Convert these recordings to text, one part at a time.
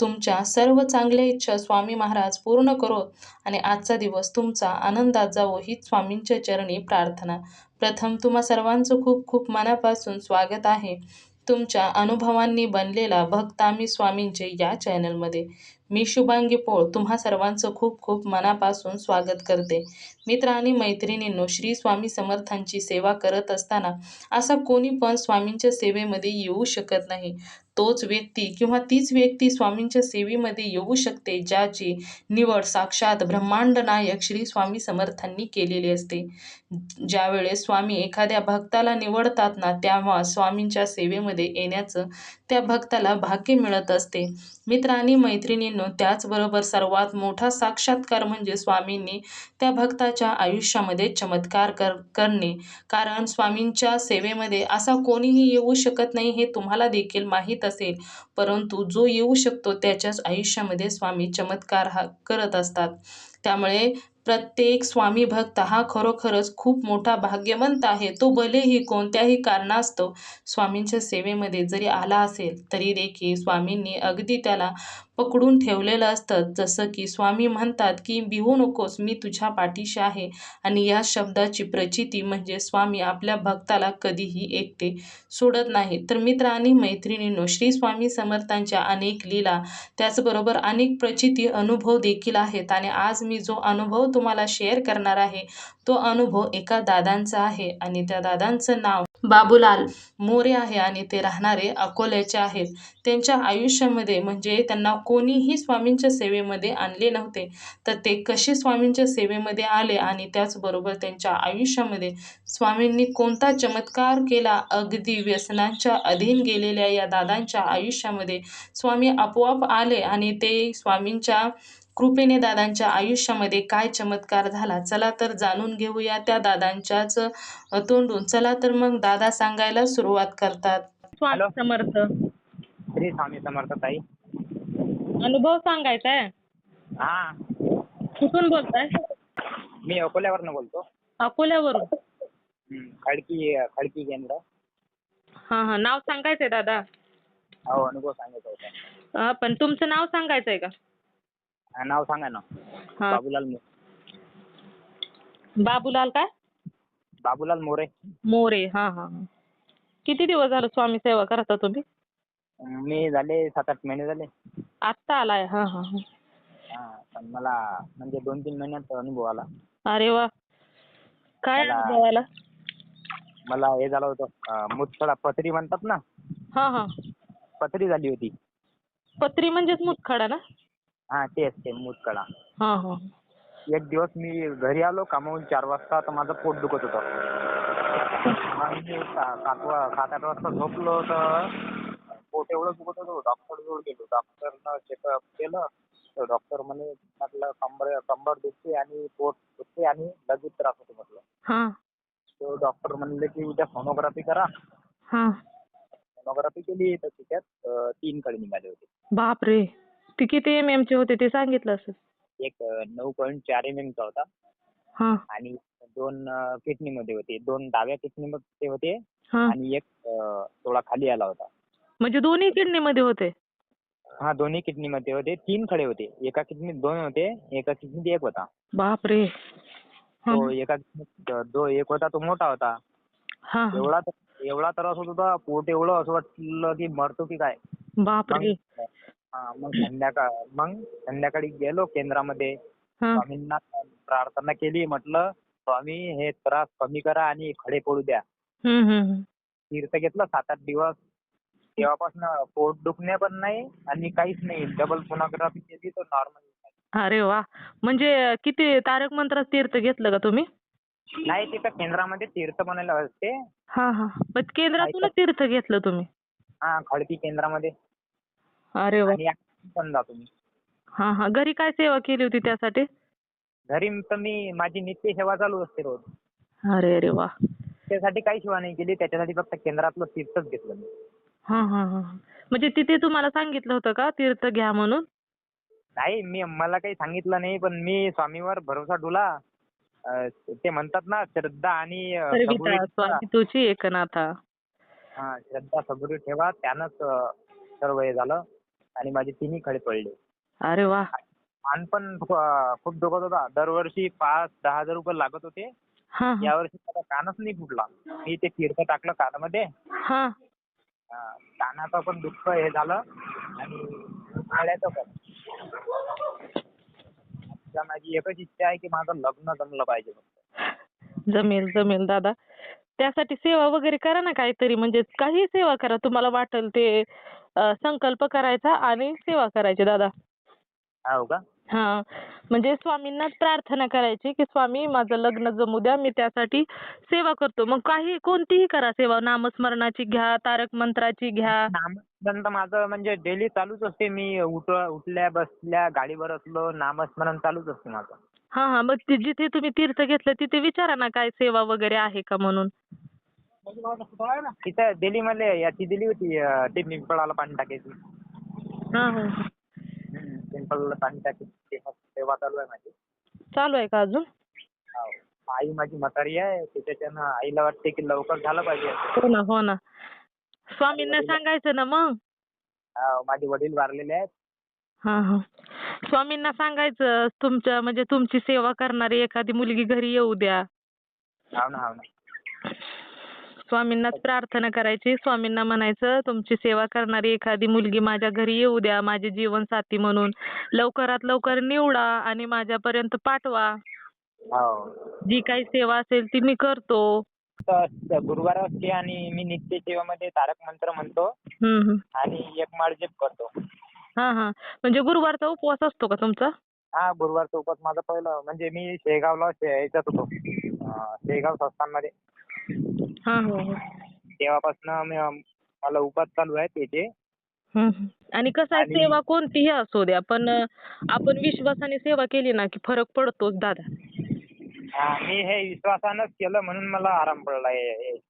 तुमच्या सर्व चांगल्या इच्छा स्वामी महाराज पूर्ण करोत आणि आजचा दिवस तुमचा आनंदात जावो हीच स्वामींच्या चरणी प्रार्थना. प्रथम तुम्हा सर्वांचं खूप खूप मनापासून स्वागत आहे. तुमच्या अनुभवांनी बनलेला भक्त आम्ही स्वामींचे या चॅनलमध्ये. मी शुभांगी पोळ तुम्हा सर्वांचं खूप खूप मनापासून स्वागत करते. मित्र आणि मैत्रिणींनो श्री स्वामी समर्थांची सेवा करत असताना असा कोणी पण स्वामींच्या सेवेमध्ये येऊ शकत नाही. तोच व्यक्ती किंवा तीच व्यक्ती स्वामींच्या सेवेमध्ये येऊ शकते ज्याची निवड साक्षात ब्रह्मांड नायक श्री स्वामी समर्थांनी केलेली असते. ज्यावेळेस स्वामी एखाद्या भक्ताला निवडतात ना तेव्हा स्वामींच्या सेवेमध्ये येण्याचं त्या भक्ताला भाग्य मिळत असते. मित्र आणि मैत्रिणींनो त्याचबरोबर सर्वात मोठा साक्षात्कार म्हणजे स्वामींनी त्या भक्ताच्या आयुष्यामध्ये चमत्कार कर करणे. कारण स्वामींच्या सेवेमध्ये असा कोणीही येऊ शकत नाही हे तुम्हाला देखील माहीत असेल. परंतु जो येऊ शकतो त्याच्याच आयुष्यामध्ये स्वामी चमत्कार हा करत असतात. त्यामुळे प्रत्येक स्वामी भक्त हा खरोखरच खूप मोठा भाग्यवंत आहे. तो भलेही कोणत्याही कारणास्तव स्वामींच्या सेवेमध्ये जरी आला असेल तरी देखील स्वामींनी अगदी त्याला पकडून ठेवलेलं असतं. जसं की स्वामी म्हणतात की भिवू नकोस मी तुझ्या पाठीशी आहे. आणि या शब्दाची प्रचिती म्हणजे स्वामी आपल्या भक्ताला कधीही एकटे सोडत नाही. तर मित्र आणि मैत्रिणींनो श्री स्वामी समर्थांच्या अनेक लीला त्याचबरोबर अनेक प्रचिती अनुभव देखील आहेत. आणि आज मी जो अनुभव तुम्हाला शेअर करणार आहे तो अनुभव एका दादांचा आहे. आणि त्या दादांचं नाव बाबूलाल. मोरे आहे आणि ते राहणारे अकोल्याचे आहेत. त्यांच्या आयुष्यामध्ये म्हणजे त्यांना कोणीही स्वामींच्या सेवेमध्ये आणले नव्हते. तर ते कसे स्वामींच्या सेवेमध्ये आले आणि त्याचबरोबर त्यांच्या आयुष्यामध्ये स्वामींनी कोणता चमत्कार केला? अगदी व्यसनांच्या अधीन गेलेल्या या दादांच्या आयुष्यामध्ये स्वामी आपोआप आले आणि ते स्वामींच्या कृपेने दादांच्या आयुष्यामध्ये काय चमत्कार झाला चला तर जाणून घेऊया त्या दादांच्याच तोंडून. चला तर मग दादा सांगायला सुरुवात करतात. स्वामी समर्थ. श्री स्वामी समर्थ ताई. अनुभव सांगायचा आहे हा. कुठून बोलताय? मी अकोल्यावरनं बोलतो. अकोल्यावरून. हं, खडकी खडकी केंद्र. हां हां. नाव सांगायचंय दादा. हो अनुभव सांगायचा होता. हा, पण तुमचं नाव सांगायचंय का? नाव सांगा ना. हा. बाबूलाल मो बाबूलाल काय? बाबूलाल मोरे. मोरे हां हां हां. किती दिवस झालं स्वामी सेवा करता तुम्ही? मी झाले सात आठ महिने झाले. आत्ता आलाय हां हां हां. हा पण मला म्हणजे दोन तीन महिन्यात अनुभव आला. अरे वा. काय मला- अनुभव आला? मला हे झालं होतं अं, मुतखडा पथरी म्हणतात ना. हां हां. पथरी झाली होती. पत्री म्हणजेच मुतखडा ना? हा तेच ते मुतखडा हां हां. एक दिवस मी घरी आलो कामावून चार वाजता तर माझं पोट दुखत होतं. मग मी सा- सात वा सात आठ वाजता झोपलो तर पोट एवढं दुखत होतं डॉक्टरजवळ गेलो. डॉक्टरनं चेकअप केलं तर डॉक्टर म्हणे म्हटलं कंबर कंबर दुखते आणि पोट दुखते आणि लगेच त्रास होतो म्हटलं. हां. तर डॉक्टर म्हणले की उद्या सोनोग्राफी करा. हां. सोनोग्राफी केली तर त्याच्यात अं, तीन कडे निघाले होते. बापरे! ते किती एम एमचे होते ते सांगितलं असं एक नऊ पॉईंट चार एम एमचा होता. हां. आणि दोन किडनी मध्ये होते. दोन डाव्या किडनी मध्ये होते हां. आणि एक अं, थोडा खाली आला होता. म्हणजे दोन्ही किडनीमध्ये होते? हा दोन्ही किडनी मध्ये होते. तीन खडे होते. एका किडनीत दोन होते एका किडनीत एक होता. बापरे. हां. तो एका किडनीत जो एक होता तो मोठा होता. हां. एवढा एवढा त्रास होत होता पोट एवढं असं वाटलं की मरतो की काय? बापरे. मग हा, मग संध्याकाळ मग संध्याकाळी गेलो केंद्रामध्ये. स्वामींना प्रार्थना केली म्हटलं स्वामी हे त्रास कमी करा आणि खडे पडू द्या. तीर्थ घेतलं सात आठ दिवस. तेव्हापासून पोट दुखणे पण नाही आणि काहीच नाही. डबल सोनोग्राफी केली तर नॉर्मल अरे वा. म्हणजे किती तारक मंत्रात तीर्थ घेतलं का तुम्ही? नाही तिथं केंद्रामध्ये तीर्थ बनायला असते. हा हा. केंद्रातूनच तीर्थ घेतलं तुम्ही? हा खडकी केंद्रामध्ये. अरे वा. आणि मी हा हा. घरी काय सेवा केली होती त्यासाठी? घरी तर मी माझी नित्य सेवा चालू असते रोज. अरे अरे वा. त्यासाठी काही सेवा नाही केली. त्याच्यासाठी फक्त केंद्रातलं तीर्थच घेतलं मी. हा हा हा म्हणजे तिथे तुम्हाला सांगितलं होतं का तीर्थ घ्या म्हणून? नाही मी मला काही सांगितलं नाही पण मी स्वामीवर भरोसा ठेवला अं, ते म्हणतात ना श्रद्धा आणि अं, सर्विता ठेवा. स्वामी तुझी एकनाथा. हा श्रद्धा सबुरी ठेवा. त्यानंच अं, सर्व हे झालं. आणि माझे तिन्ही खडे पडले. अरे वा. मान पण खूप दुखत होता. दरवर्षी पाच दहा हजार रुपये लागत होते. यावर्षी माझा कानच नाही फुटला. मी ते तीर्थ टाकलं कानामध्ये. हा. कानाचं पण दुःख हे झालं. आणि गळ्याचं पण. माझी एकच इच्छा आहे की माझं लग्न जमलं पाहिजे. जमेल जमेल दादा. त्यासाठी सेवा वगैरे करा ना काहीतरी. म्हणजे काही सेवा करा. तुम्हाला वाटेल ते अं, संकल्प करायचा आणि सेवा करायची दादा. हो का? हा. म्हणजे स्वामींनाच प्रार्थना करायची की स्वामी माझं लग्न जमू द्या मी त्यासाठी सेवा करतो. मग काही कोणतीही करा सेवा. नामस्मरणाची घ्या तारक मंत्राची घ्या. नामस्मरण तर माझं म्हणजे डेली चालूच असते. मी उठ उठल्या बसल्या गाडीवर असलो नामस्मरण चालूच असते माझं. हा हा. मग ति- जिथे तुम्ही तीर्थ घेतलं तिथे विचारा ना काय सेवा वगैरे आहे का म्हणून. तिथं दिली मला याची दिली होती पिंपळाला पाणी टाकायची. हा हा. पिंपळाला पाणी टाकायची. ते सेवा चालू आहे. माझी चालू आहे का अजून? हो. आई माझी म्हातारी आहे. त्याच्यानं आईला वाटते की लवकर झालं पाहिजे. हो ना हो ना. स्वामींना सांगायचं ना मग? हो, माझे वडील वारलेले आहेत. हा हा. स्वामींना सांगायचं तुमच्या म्हणजे तुमची सेवा करणारी एखादी मुलगी घरी येऊ द्या. हो ना हो ना. स्वामींनाच प्रार्थना करायची. स्वामींना म्हणायचं तुमची सेवा करणारी एखादी मुलगी माझ्या घरी येऊ द्या माझी जीवनसाथी म्हणून. लवकरात लवकर निवडा आणि माझ्यापर्यंत पाठवा. जी काही सेवा असेल ती मी करतो. गुरुवार असते आणि मी नित्य सेवेमध्ये तारक मंत्र म्हणतो. आणि एक माळ जप करतो. हा हा. म्हणजे गुरुवारचा उपवास असतो का तुमचा? हा गुरुवारचा उपवास माझा पहिलं. म्हणजे मी शेगावला याच्यात होतो. शेगाव संस्थानमध्ये. तेव्हापासून मला उपवास चालू आहे त्याचे. आणि कसं आहे सेवा कोणतीही असू द्या पण आपण विश्वासाने सेवा केली ना की फरक पडतोच दादा. हा, मी हे विश्वासानंच केलं म्हणून मला आराम पडला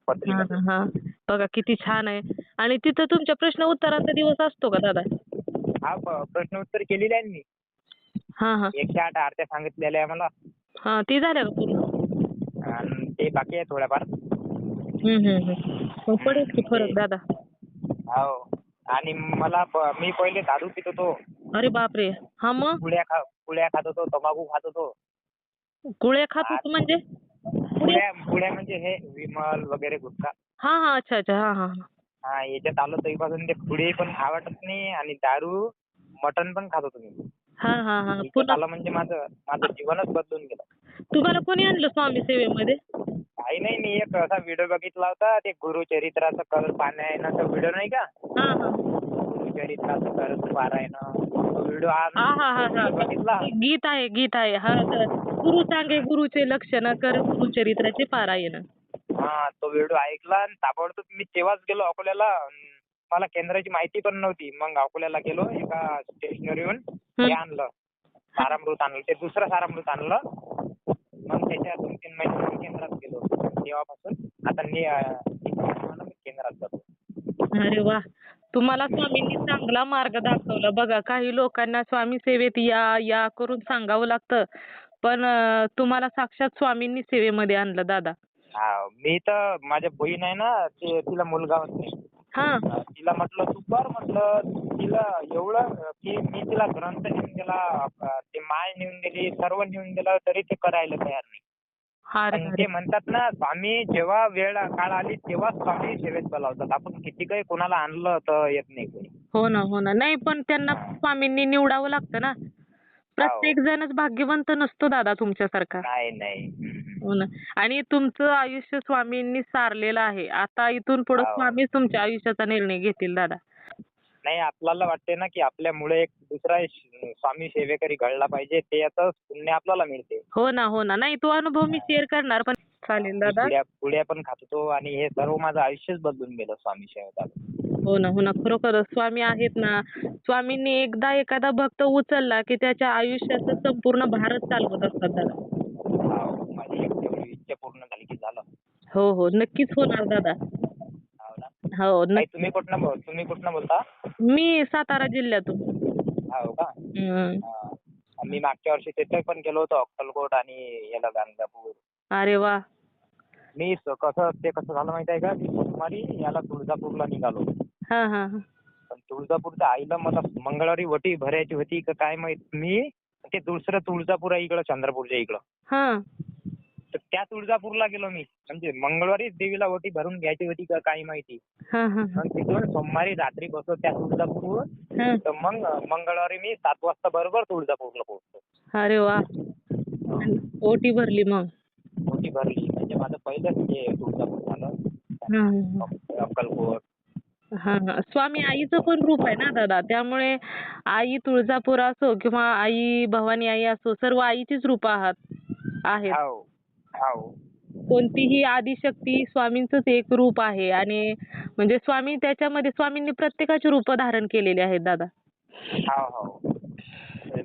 पत्रिका बघा किती छान आहे. आणि तिथं तुमच्या प्रश्न उत्तराचा दिवस असतो का दादा? हा प्रश्न उत्तर केलेले आहे मी. हा हा. एकशे आठ आरत्या सांगितलेल्या आहे मला. हा ती झाल्या का पूर्ण? आणि ते बाकी आहे थोड्याफार. हम्म हम्म हम्म. मग पडेल की फरक दादा. हो आणि मला प- मी पहिले दारू पित होतो. अरे बापरे. हा मग? पुळ्या खा पुळ्या खात होतो तंबाखू खात होतो. गुळ्या खात होतो म्हणजे? पुळ्या पुळ्या म्हणजे हे विमल वगैरे गुटखा. हा हा अच्छा अच्छा. हा हा हा. याच्यात आलो तेव्हापासून ते पुढे पण खा वाटत नाही आणि दारू मटण पण खात होतो मी. हा हा हा. याच्यात पुन्हा? आलं म्हणजे माझं माझं जीवनच बदलून गेलं. तुम्हाला कोणी आणलं स्वामी सेवेमध्ये? काही नाही मी एक असा व्हिडिओ बघितला होता ते गुरुचरित्राचं कर पारायणाचा व्हिडिओ नाही का? हा हा. गुरुचरित्राचं कर पारायण व्हिडिओ हा हा हा हा. बघितला. गीत आहे गीत आहे. हा तर गुरु सांगे गुरुचे लक्षण कर गुरुचरित्राचे पारायण. हा तो व्हिडिओ ऐकला आणि ताबडतोब मी तेव्हाच गेलो अकोल्याला. अन मला केंद्राची माहिती पण नव्हती. मग अकोल्याला गेलो एका स्टेशनरीहून ते आणलं. सारामृत आणलं. ते दुसरं सारामृत आणलं. मग त्याच्या दोन तीन महिने केंद्रात गेलो तेव्हापासून आता मी केंद्रात जातो. अरे वा! तुम्हाला स्वामींनी चांगला मार्ग दाखवला. बघा काही लोकांना स्वामी सेवेत या या करून सांगावं लागतं. पण अं, तुम्हाला साक्षात स्वामींनी सेवेमध्ये आणलं दादा. हा मी तर माझ्या बहीण आहे ना ते तिला मुलगा होत. नाही तिला म्हटलं तू कर म्हटलं तिला एवढं की मी तिला ग्रंथ नेऊन दिला ते माळ नेऊन दिली सर्व नेऊन दिलं तरी ते करायला तयार नाही. अरे ते म्हणतात ना स्वामी जेव्हा वेळ काळ आली तेव्हा स्वामी सेवेत बोलावतात. आपण किती काही कोणाला आणलं तर येत नाही कोणी. हो ना हो ना. नाही पण त्यांना स्वामींनी निवडावं लागतं ना. प्रत्येक जणच भाग्यवंत नसतो दादा तुमच्यासारखा. नाही नाही. हम्म. हो ना. आणि तुमचं आयुष्य स्वामींनी सारलेलं आहे. आता इथून पुढे. स्वामीच तुमच्या आयुष्याचा निर्णय घेतील दादा. नाही आपल्याला वाटते ना की आपल्यामुळे एक दुसरा स्वामी सेवेकरी घडला पाहिजे ते आता पुण्य आपल्याला मिळते. हो ना हो ना. नाही तो अनुभव मी शेअर करणार पण चालेल दादा. पुड्या पण खात आणि हे सर्व माझं आयुष्यच बदलून गेलं स्वामी सेवेत आलं. हो ना हो ना. खरोखरच स्वामी आहेत ना. स्वामींनी एकदा एखादा भक्त उचलला की त्याच्या आयुष्याचं संपूर्ण भारच चालवत असतात दादा हो, माझी एक तेवढी इच्छा पूर्ण झाली की झालं. हो हो. नक्कीच होणार दादा. हो ना. हो ताई, नक्की. तुम्ही कुठनं बोल तुम्ही कुठनं बोलता? मी सातारा जिल्ह्यातून. हो का? हम्म. हा. मी मागच्या वर्षी तिथे पण गेलो होतो अक्कलकोट आणि याला गाणगापूर अरे वा. मी स- कसं ते कसं झालं माहिती आहे का? मी सोमवारी याला तुळजापूरला निघालो. पण तुळजापूरच्या आईला मला मंगळवारी वटी भरायची होती का काय माहीत मी ते दुसरं तुळजापूर आहे इकडं चंद्रपूरच्या इकडं. हा. तर त्या तुळजापूरला गेलो मी. म्हणजे मंगळवारी देवीला वटी भरून घ्यायची होती का काय माहिती. हा हा तिथून सोमवारी रात्री बसलो त्या तुळजापूरवर. हा. तर मग मंगळवारी मी सात वाजता बरोबर तुळजापूरला पोहोचलो. अरे वा. ओटी भरली मग? वटी भरली. म्हणजे माझं पहिलंच हे तुळजापूर झालं. अक्कलकोट हा हा स्वामी आईचं पण रूप आहे ना दादा. त्यामुळे आई तुळजापूर असो किंवा आई भवानी आई असो सर्व आईचीच रूप आहात आहेत. हो हो कोणतीही आदिशक्ती स्वामींचंच एक रूप आहे आणि म्हणजे स्वामी त्याच्यामध्ये स्वामींनी प्रत्येकाची रूप धारण केलेली आहेत दादा. हो हो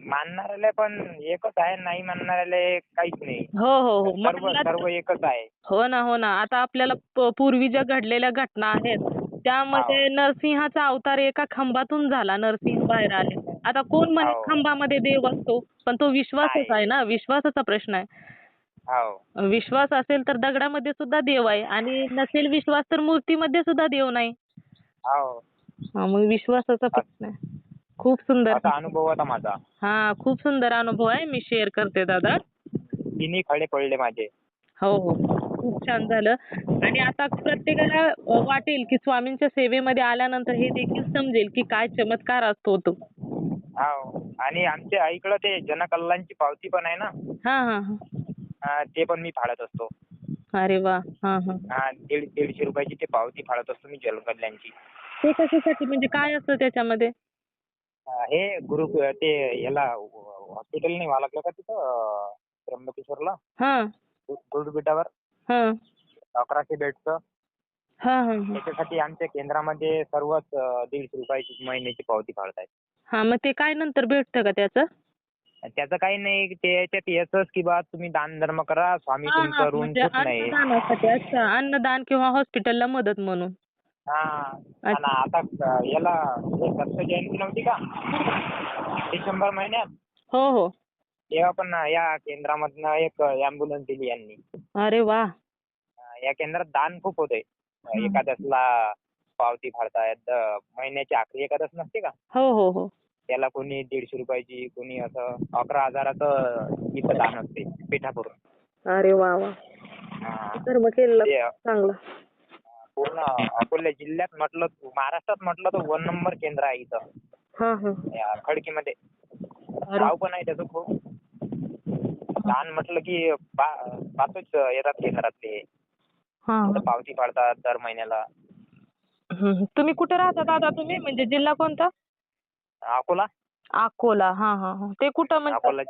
मानणाऱ्याला पण एकच आहे नाही मानणाऱ्याला काहीच नाही. हो हो हो. सर्व एकच आहे. हो ना हो ना. आता आपल्याला प- पूर्वी ज्या घडलेल्या घटना आहेत त्यामध्ये नरसिंहाचा अवतार एका खांबातून झाला नरसिंह बाहेर आले. आता कोण म्हणे हो. खांबामध्ये देव असतो? पण तो विश्वासच. आहे ना? विश्वासाचा प्रश्न आहे. हो विश्वास असेल तर दगडामध्ये सुद्धा देव आहे आणि नसेल विश्वास तर मूर्तीमध्ये सुद्धा देव नाही. हो हा, मग विश्वासाचा प्रश्न आहे. खूप सुंदर असा अनुभव होता माझा. हा खूप सुंदर अनुभव आहे. मी शेअर करते दादा. तिन्ही खडे पडले माझे. हो हो. खूप छान झालं. आणि आता प्रत्येकाला वाटेल की स्वामींच्या सेवेमध्ये आल्यानंतर हे देखील समजेल की काय चमत्कार असतो तो. हो आणि आमच्या आईकडं ते जनकल्याणची पावती पण आहे ना? हा हा ते पण मी फाडत असतो. अरे वा. हा हा. हा दीड दीडशे रुपयाची ते पावती फाडत असतो मी जनकल्याणची. ते कशासाठी? म्हणजे काय असतं त्याच्यामध्ये? हा, हे गुरु ते याला हॉस्पिटल नाही व्हावं लागलं का तिथं अं, त्र्यंबकेश्वरला? हा. गुरुबीटावर हा अकराशे बेडचं. हा हा हा. त्याच्यासाठी आमच्या केंद्रामध्ये सर्वच दीडशे रुपयाची महिन्याची पावती फाडतायत हा मग ते काय नंतर भेटतं का त्याचं? त्याचं काही नाही त्याच्यात येतच की बा तुम्ही दान धर्म करा स्वामी तुमचं ऋण म्हणजे खूप नाही. अन्नदानासाठी अच्छा. अन्नदान किंवा हॉस्पिटलला मदत म्हणून. हा. आणि आता याला दत्त जयंती नव्हती का? डिसेंबर महिन्यात? हो हो. तेव्हा पण या केंद्रामधनं एक अँब्युलन्स दिली यांनी. अरे वा. या केंद्रात दान खूप होते. एकादशला पावती फाडतायत महिन्याची आखरी एकादश नसते का? हो हो हो. त्याला कोणी दीडशे रुपयाची कोणी असं अकरा हजाराचं इथं दान असते पिठापूर अरे वा वा. चांगलं. पूर्ण अकोला जिल्ह्यात म्हटलं महाराष्ट्रात म्हटलं तर वन नंबर केंद्र आहे इथं. या खडकीमध्ये. नाव पण आहे त्याचं खूप. दान म्हटलं की पाचच येतात हा. तिथं पावती पाडतात दर महिन्याला. तुम्ही कुठे राहता दादा तुम्ही? म्हणजे जिल्हा कोणता? अकोला. अकोला. हा हा हा. ते कुठं म्हणजे अकोला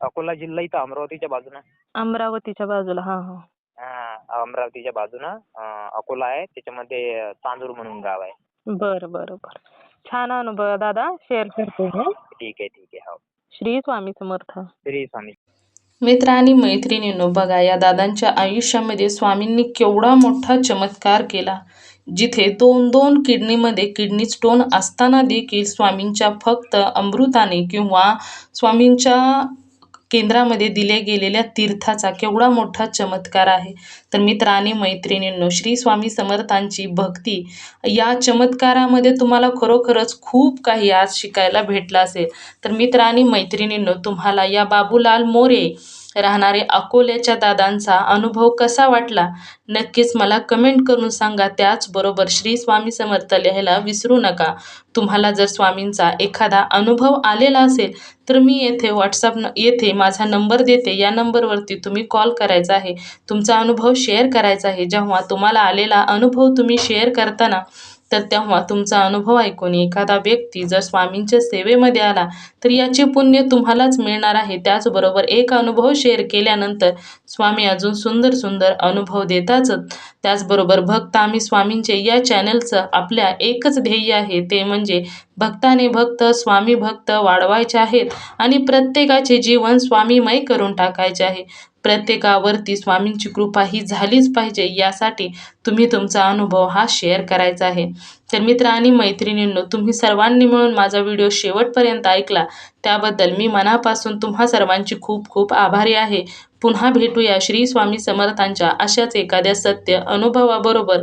अकोला जिल्हा इथं अमरावतीच्या बाजूनं. अमरावतीच्या बाजूला. हा हा. हा अमरावतीच्या बाजूनं अं, अकोला आहे. त्याच्यामध्ये चांदूर म्हणून गाव आहे. बरं बरं बरं. छान अनुभव दादा. शेअर करते ठीक आहे ठीक आहे. हो. श्री स्वामी समर्थ. श्री स्वामी मित्र आणि मैत्रिणींनो बघा या दादांच्या आयुष्यामध्ये स्वामींनी केवढा मोठा चमत्कार केला जिथे दोन दोन किडनीमध्ये किडनी स्टोन असताना देखील स्वामींच्या फक्त अमृताने किंवा स्वामींच्या केंद्रामध्ये दिल्या गेलेल्या तीर्थाचा केवढा मोठा चमत्कार आहे. तर मित्र आणि मैत्रिणींनो श्री स्वामी समर्थांची भक्ती या चमत्कारामध्ये तुम्हाला खरोखरच खूप काही आज शिकायला भेटलं असेल. तर मित्र आणि मैत्रिणींनो तुम्हाला या बाबूलाल मोरे राहणारे अकोल्याच्या दादांचा अनुभव कसा वाटला? नक्कीच मला कमेंट करून सांगा. त्याचबरोबर श्री स्वामी समर्थ लिहायला विसरू नका. तुम्हाला जर स्वामींचा एखादा अनुभव आलेला असेल तर मी येथे व्हॉट्सअप न येथे माझा नंबर देते. या नंबरवरती तुम्ही कॉल करायचा आहे. तुमचा अनुभव शेअर करायचा आहे. जेव्हा तुम्हाला आलेला अनुभव तुम्ही शेअर करताना तर तेव्हा तुमचा अनुभव ऐकून एखादा व्यक्ती जर स्वामींच्या सेवेमध्ये आला तर याचे पुण्य तुम्हालाच मिळणार आहे. त्याचबरोबर एक अनुभव शेअर केल्यानंतर स्वामी अजून सुंदर सुंदर अनुभव देतातच त्याचबरोबर भक्त आम्ही स्वामींचे या चॅनलचं आपल्या एकच ध्येय आहे ते म्हणजे भक्ताने भक्त स्वामी भक्त वाढवायचे आहेत आणि प्रत्येकाचे जीवन स्वामीमय करून टाकायचे आहे. प्रत्येकावरती स्वामींची कृपा ही झालीच पाहिजे यासाठी तुम्ही तुमचा अनुभव हा शेअर करायचा आहे. तर मित्र आणि मैत्रिणींनो तुम्ही सर्वांनी मिळून माझा व्हिडिओ शेवटपर्यंत ऐकला. त्याबद्दल मी मनापासून तुम्हा सर्वांची खूप खूप आभारी आहे. पुन्हा भेटूया श्री स्वामी समर्थांच्या अशाच एखाद्या सत्य अनुभवाबरोबर.